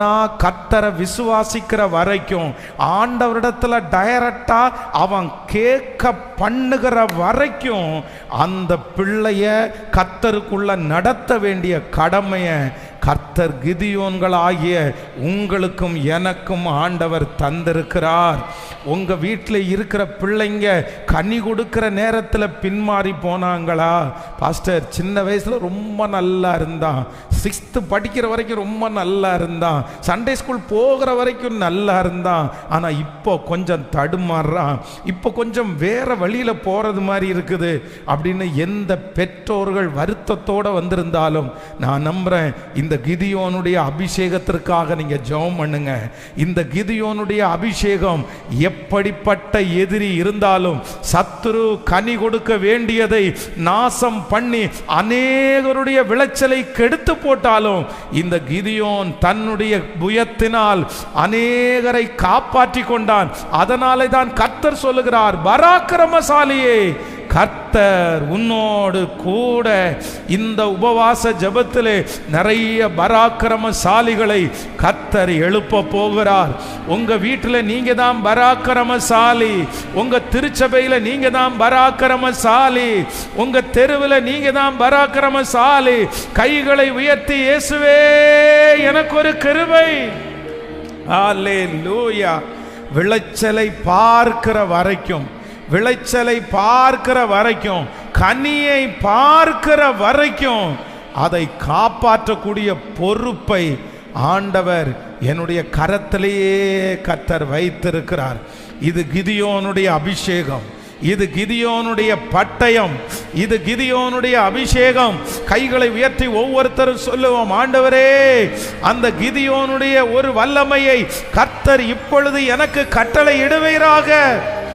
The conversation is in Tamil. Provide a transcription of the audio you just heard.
நான் கத்தரை விசுவாசிக்கிற வரைக்கும் ஆண்டவரிடத்துல டைரக்டா அவன் கேட்க பண்ணுகிற வரைக்கும் அந்த பிள்ளைய கத்தருக்குள்ள நடத்த வேண்டிய கடமையை கர்த்தர் கிதியோன்களாகிய உங்களுக்கும் எனக்கும் ஆண்டவர் தந்திருக்கிறார். உங்கள் வீட்டில் இருக்கிற பிள்ளைங்க கனி கொடுக்குற நேரத்தில் பின்மாறி போனாங்களா? பாஸ்டர் சின்ன வயசில் ரொம்ப நல்லா இருந்தான். சிக்ஸ்த்து படிக்கிற வரைக்கும் ரொம்ப நல்லா இருந்தான். சண்டே ஸ்கூல் போகிற வரைக்கும் நல்லா இருந்தான். ஆனால் இப்போ கொஞ்சம் தடுமாறுறான். இப்போ கொஞ்சம் வேற வழியில் போகிறது மாதிரி இருக்குது அப்படின்னு எந்த பெற்றோர்கள் வருத்தத்தோடு வந்திருந்தாலும் நான் நம்புகிறேன் இந்த கிதியோனுடைய அபிஷேகத்திற்காக நீங்கள் ஜெபம் பண்ணுங்க. இந்த கிதியோனுடைய அபிஷேகம் எப்படிப்பட்ட எதிரி இருந்தாலும் சத்துரு கனி கொடுக்க வேண்டியதை நாசம் பண்ணி அநேகருடைய விளைச்சலை கெடுத்து போட்டாலும் இந்த கிதியோன் தன்னுடைய புயத்தினால் அநேகரை காப்பாற்றி கொண்டான். அதனாலே தான் கத்தர் சொல்லுகிறார் பராக்கிரமசாலியே கர்த்தர் உன்னோடு கூட இந்த உபவாச ஜெபத்திலே நிறைய பராக்கிரமசாலிகளை கர்த்தர் எழுப்ப போகிறார். உங்க வீட்டில் நீங்க தான் பராக்கிரமசாலி. உங்க திருச்சபையில் நீங்க தான் பராக்கிரமசாலி. உங்க தெருவில் நீங்க தான் பராக்கிரமசாலி. கைகளை உயர்த்தி இயேசுவே எனக்கு ஒரு கிருபை. லூயா விளைச்சலை பார்க்கிற வரைக்கும் விளைச்சலை பார்க்கிற வரைக்கும் கனியை பார்க்கிற வரைக்கும் அதை காப்பாற்றக்கூடிய பொறுப்பை ஆண்டவர் என்னுடைய கரத்திலேயே கத்தர் வைத்திருக்கிறார். இது கிதியோனுடைய அபிஷேகம். இது கிதியோனுடைய பட்டயம். இது கிதியோனுடைய அபிஷேகம். கைகளை உயர்த்தி ஒவ்வொருத்தரும் சொல்லுவோம் ஆண்டவரே அந்த கிதியோனுடைய ஒரு வல்லமையை கர்த்தர் இப்பொழுது எனக்கு கட்டளை இடுவீராக